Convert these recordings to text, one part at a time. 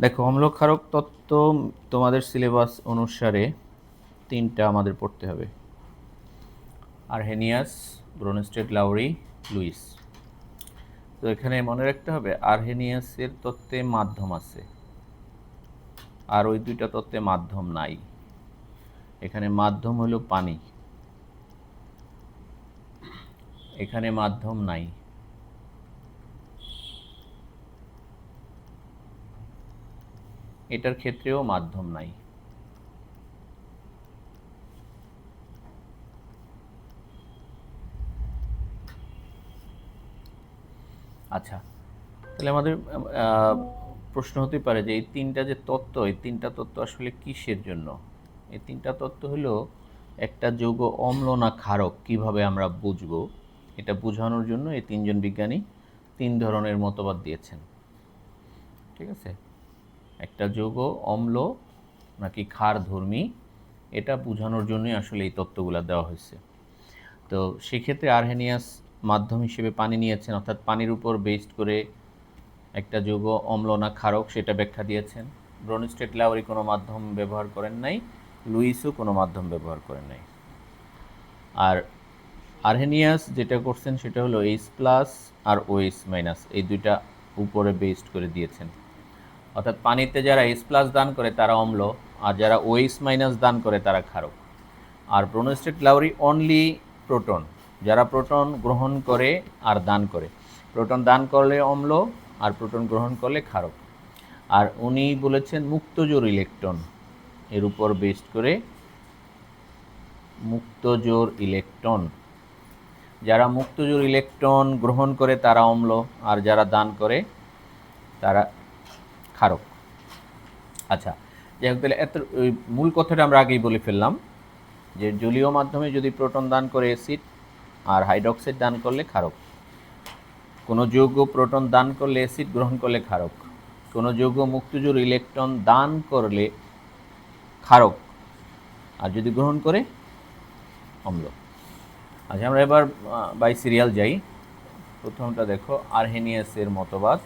দেখো, অম্লক্ষারক তত্ত্ব তোমাদের সিলেবাস অনুসারে তিনটা আমাদের পড়তে হবে। Arrhenius, Bronsted, Lowry, Lewis. তো এখানে মনে রাখতে হবে, আরহেনিয়াসের তত্ত্বে মাধ্যম আছে। আর ওই দুইটা তত্ত্বে মাধ্যম নাই। এখানে মাধ্যম হলো পানি। এখানে মাধ্যম নাই। এটার ক্ষেত্রেও মাধ্যম নাই। আচ্ছা তাহলে আমাদের প্রশ্ন হতে পারে যে এই তিনটা যে তত্ত্ব, এই তিনটা তত্ত্ব আসলে কিসের জন্য? এই তিনটা তত্ত্ব হলো একটা যৌগ অম্ল না ক্ষারক কীভাবে আমরা বুঝব? এটা বোঝানোর জন্য এই তিনজন বিজ্ঞানী তিন ধরনের মতবাদ দিয়েছেন। ঠিক আছে? একটা যৌগ অম্ল, নাকি ক্ষার ধর্মী, এটা বোঝানোর জন্যই আসলে এই তত্ত্বগুলো দেওয়া হয়েছে। তো সেক্ষেত্রে আরহেনিয়াস মাধ্যম হিসেবে পানি নিয়েছেন, অর্থাৎ পানির উপর বেসড করে একটা যৌগ অম্ল না ক্ষারক সেটা ব্যাখ্যা দিয়েছেন। ব্রনস্টেট লাউরি কোনো মাধ্যম ব্যবহার করেন নাই, লুইসও কোনো মাধ্যম ব্যবহার করেন নাই। আর আরহেনিয়াস যেটা করছেন সেটা হলো এইচ প্লাস আর ওএস মাইনাস এই দুইটা উপরে বেসড করে দিয়েছেন। অর্থাৎ পানিতে যারা এইচ প্লাস দান করে তারা অম্ল, আর যারা ওএইচ মাইনাস দান করে তারা ক্ষারক। আর ব্রোনোস্টেট লাউরি অনলি প্রোটন যারা প্রোটন গ্রহণ করে আর দান করে। প্রোটন দান করলে অম্ল, আর প্রোটন গ্রহণ করলে ক্ষারক। আর উনি বলেছেন মুক্তজোর ইলেকট্রন এর উপর বেসড করে মুক্তজোর ইলেকট্রন যারা মুক্তজোর ইলেকট্রন গ্রহণ করে তারা অম্ল, আর যারা দান করে তারা আচ্ছা যাই হোক, তাহলে এত মূল কথাটা আমরা আগেই বলে ফেললাম যে জলীয় মাধ্যমে যদি প্রোটন দান করে অ্যাসিড আর হাইড্রোক্সাইড দান করলে ক্ষারক। কোনো যৌগ প্রোটন দান করলে অ্যাসিড, গ্রহণ করলে ক্ষারক। কোনো যৌগ মুক্তজোর ইলেকট্রন দান করলে ক্ষারক। আর যদি গ্রহণ করে, অম্ল। আচ্ছা আমরা এবার বাই সিরিয়াল যাই। প্রথমটা দেখো, আরহেনিয়াসের মতবাদ।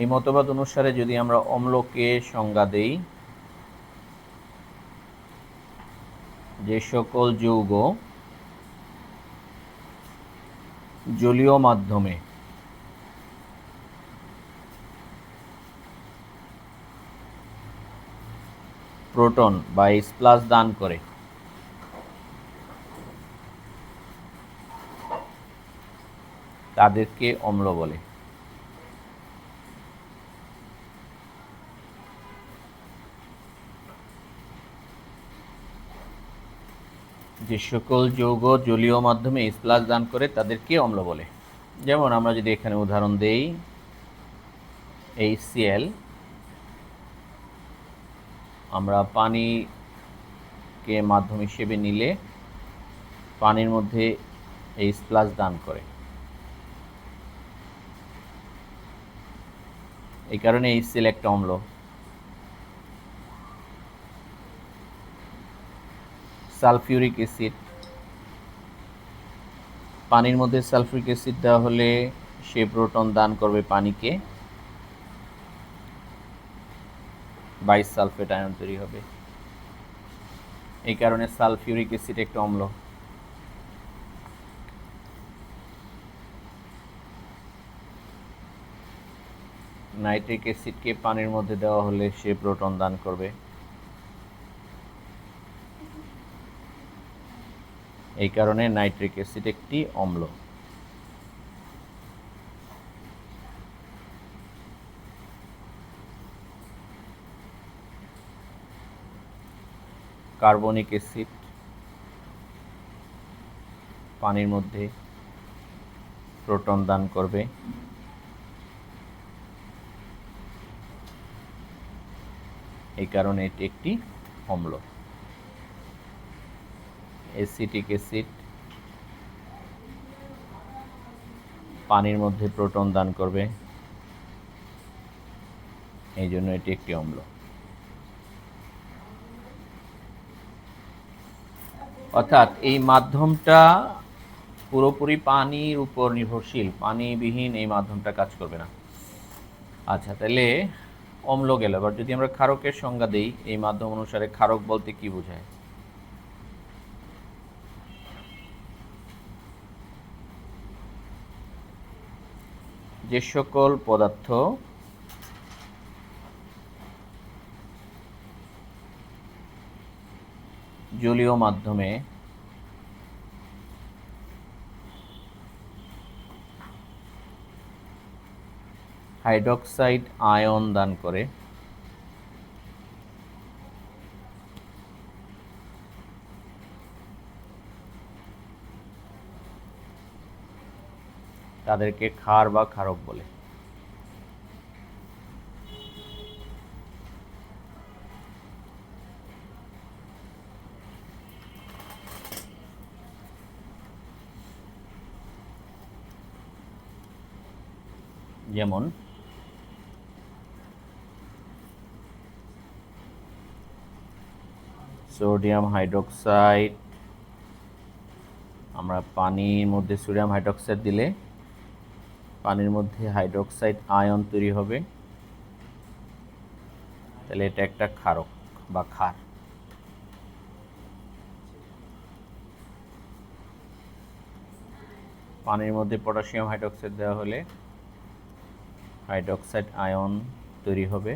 এই মতবাদ অনুসারে যদি আমরা অম্লকে সংজ্ঞা দেই, যে সকল যৌগ জলীয় মাধ্যমে প্রোটন বা এইচ প্লাস দান করে, তাদেরকে অম্ল বলে। যে সকল যৌগ জলীয় মাধ্যমে এইচ প্লাস দান করে তাদেরকে অম্ল বলে। যেমন আমরা যদি এখানে উদাহরণ দেই এইচসিএল আমরা পানিকে মাধ্যম হিসেবে নিলে পানির মধ্যে এই প্লাস দান করে। এই কারণে এইচসিএল একটা অম্ল। Sulphuric acid. পানির মধ্যে সালফিউরিক অ্যাসিড দেওয়া হলে সে প্রোটন দান করবে পানিকে। বাইশ সালফেট আয়ন তৈরি হবে। এই কারণে সালফিউরিক অ্যাসিড একটা অম্ল। নাইট্রিক অ্যাসিডকে পানির মধ্যে দেওয়া হলে সে প্রোটন দান করবে। এই কারণে নাইট্রিক অ্যাসিড একটি অম্ল। কার্বনিক অ্যাসিড পানির মধ্যে প্রোটন দান করবে। এই কারণে এটি একটি অম্ল। অ্যাসিটিক অ্যাসিড পানির মধ্যে প্রোটন দান করবে। এই জন্য এটি একটি অম্ল। অর্থাৎ এই মাধ্যমটা পুরোপুরি পানির উপর নির্ভরশীল, পানিবিহীন এই মাধ্যমটা কাজ করবে না। আচ্ছা তাহলে অম্ল গেল। এবার যদি আমরা ক্ষারকের সংজ্ঞা দেই, এই মাধ্যম অনুসারে ক্ষারক বলতে কি বোঝায়? যে সকল পদার্থ জলীয় মাধ্যমে হাইড্রক্সাইড আয়ন দান করে তাদেরকে ক্ষার বা ক্ষারক বলে। যেমন সোডিয়াম হাইড্রোক্সাইড আমরা পানির মধ্যে সোডিয়াম হাইড্রোক্সাইড দিলে পানির মধ্যে হাইড্রোক্সাইড আয়ন তৈরি হবে। তাহলে এটা একটা ক্ষারক বা ক্ষার। পানির মধ্যে পটাশিয়াম হাইড্রোক্সাইড দেওয়া হলে হাইড্রোক্সাইড আয়ন তৈরি হবে।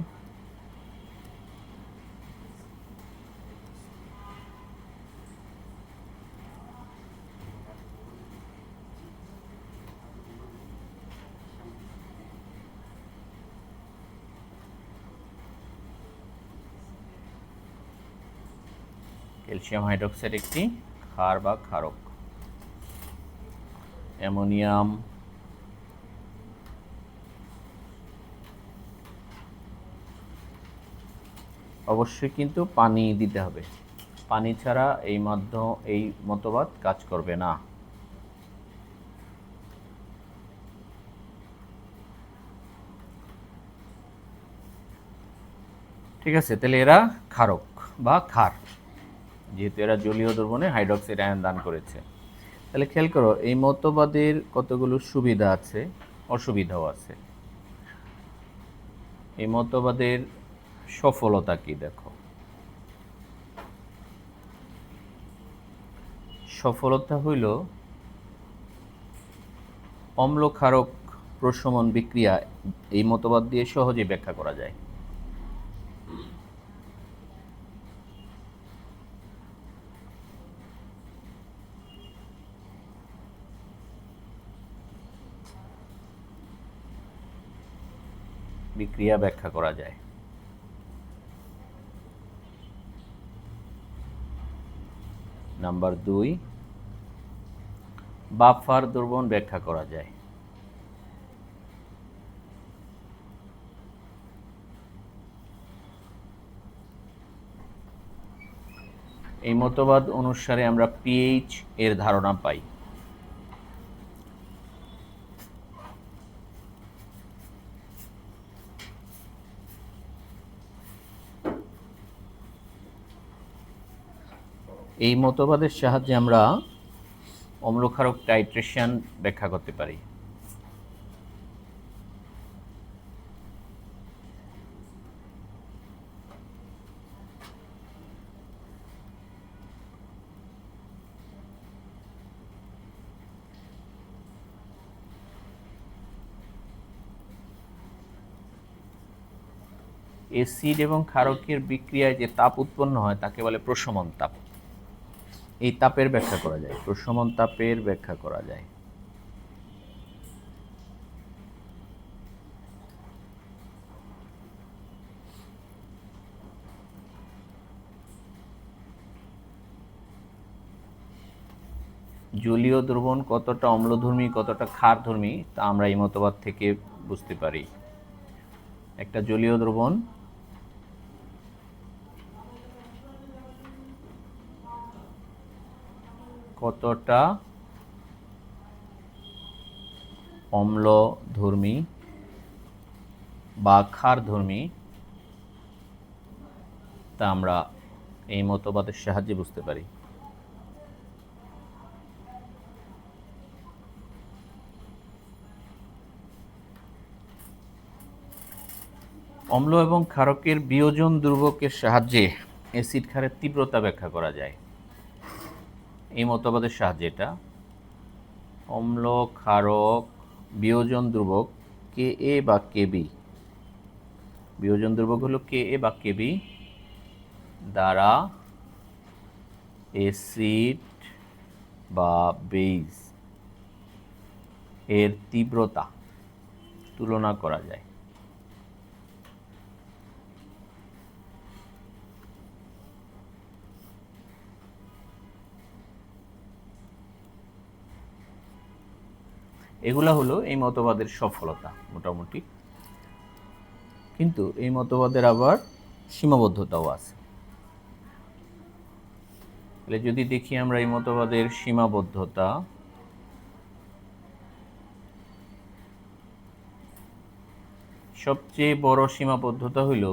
ক্যালসিয়াম হাইড্রোক্সাইড একটি ক্ষার বা ক্ষারক। অ্যামোনিয়াম অবশ্যই কিন্তু পানি দিতে হবে। পানি ছাড়া এই মাধ্যম এই মতবাদ কাজ করবে না। ঠিক আছে, তাহলে এরা ক্ষারক বা ক্ষার। যেহেতু এরা জলীয় দ্রবণে হাইড্রক্সাইড আয়ন দান করেছে। তাহলে খেয়াল করো, এই মতবাদের কতগুলো সুবিধা আছে, অসুবিধাও আছে। এই মতবাদের সফলতা কি দেখো? সফলতা হইল অম্লক্ষারক প্রশমন বিক্রিয়া, এই মতবাদ দিয়ে সহজে ব্যাখ্যা করা যায়। বিক্রিয়া ব্যাখ্যা করা যায়। নাম্বার দুই, বাফার দ্রবণ ব্যাখ্যা করা যায়। এই মতবাদ অনুসারে আমরা পিএইচ এর ধারণা পাই। এই মতবাদের সাহায্যে আমরা অম্লক্ষারক টাইট্রেশন ব্যাখ্যা করতে পারি। এসিড এবং ক্ষারকের বিক্রিয়ায় যে তাপ উৎপন্ন হয়, তাকে বলে প্রশমন তাপ। এই তাপের ব্যাখ্যা করা যায়, প্রশমন তাপের ব্যাখ্যা করা যায়। জলীয় দ্রবণ কতটা অম্লধর্মী, কতটা ক্ষারধর্মী, তা আমরা এই মতবাদ থেকে বুঝতে পারি। একটা জলীয় দ্রবণ কতটা অম্লধর্মী বা ক্ষারধর্মী, তা আমরা এই মতবাদের সাহায্যে বুঝতে পারি। অম্ল এবং ক্ষারকের বিয়োজন দুর্ভোগের সাহায্যে অ্যাসিড ক্ষারের তীব্রতা ব্যাখ্যা করা যায়। এই মতবাদের সাহায্যে এটা। অম্ল, ক্ষারক, বিয়োজন ধ্রুবক, কে এ বা কে বি। বিয়োজন ধ্রুবক হলো কে এ বা কে বি দ্বারা এসিড বা বেইজ এর তীব্রতা তুলনা করা যায়। এগুলা হলো এই মতবাদের সফলতা, মোটামুটি। কিন্তু এই মতবাদের আবার সীমাবদ্ধতাও আছে। তাহলে যদি দেখি আমরা এই মতবাদের সীমাবদ্ধতা, সবচেয়ে বড় সীমাবদ্ধতা হইল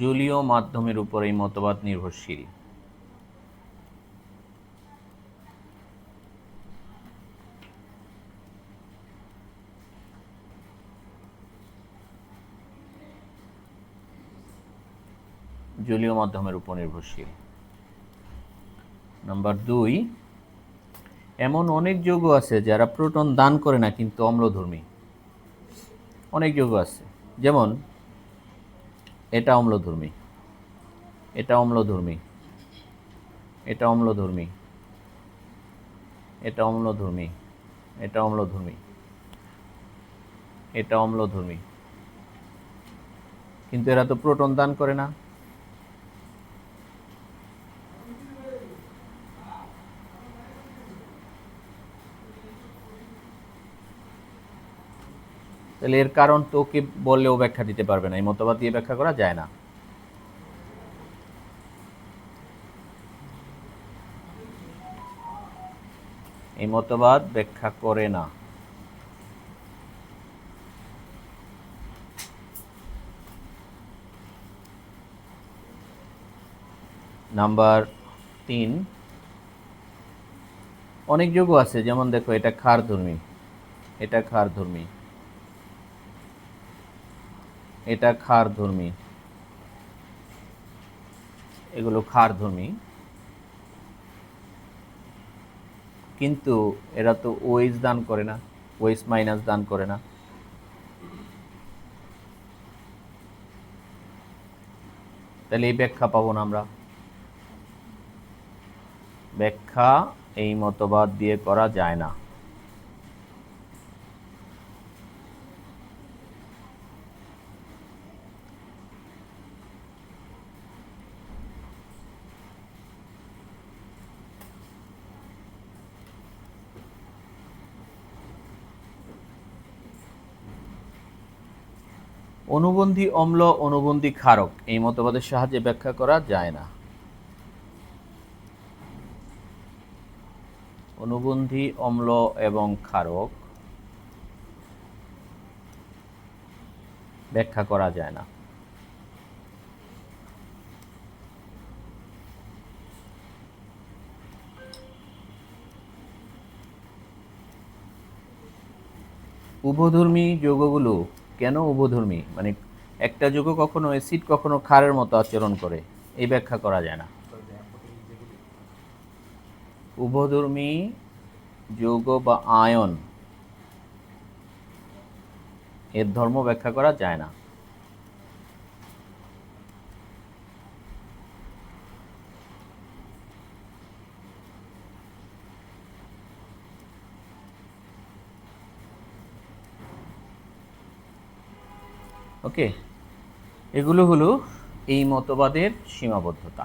জলীয় মাধ্যমের উপর এই মতবাদ নির্ভরশীল। জলীয় মাধ্যমের উপর নির্ভরশীল। নাম্বার দুই, এমন অনেক যৌগ আছে যারা প্রোটন দান করে না কিন্তু অম্লধর্মী। অনেক যৌগ আছে। যেমন, এটা অম্লধর্মী এটা অম্লধর্মী এটা অম্লধর্মী এটা অম্লধর্মী এটা অম্লধর্মী এটা অম্লধর্মী। কিন্তু এরা তো প্রোটন দান করে না। তাহলে এর কারণ তো ওকে বললেও ব্যাখ্যা দিতে পারবে না। এই মতবাদ দিয়ে ব্যাখ্যা করা যায় না। এই মতবাদ ব্যাখ্যা করে না। নাম্বার তিন। অনেক যোগ্য আছে, যেমন দেখো এটা খার ধর্মী এটা খার ধর্মী এটা খার ধর্মী এগুলো খার ধর্মী কিন্তু এরা তো ওয়েস দান করে না ওয়েস মাইনাস দান করে না। তাহলে এই ব্যাখ্যা পাবো না আমরা। ব্যাখ্যা এই মতবাদ দিয়ে করা যায় না। অনুবন্ধী অম্ল, অনুবন্ধী ক্ষারক। এই মতবাদের সাহায্যে ব্যাখ্যা করা যায় না। অনুবন্ধী অম্ল এবং ক্ষারক ব্যাখ্যা করা যায় না। উভধর্মী যৌগগুলো কেন উভধর্মী? মানে একটা যুগে কখনো অ্যাসিড কখনো খারের মতো আচরণ করে। এই ব্যাখ্যা করা যায় না। উভধর্মী যৌগ বা আয়ন, এর ধর্ম ব্যাখ্যা করা যায় না। ওকে এগুলো হলো এই মতবাদের সীমাবদ্ধতা।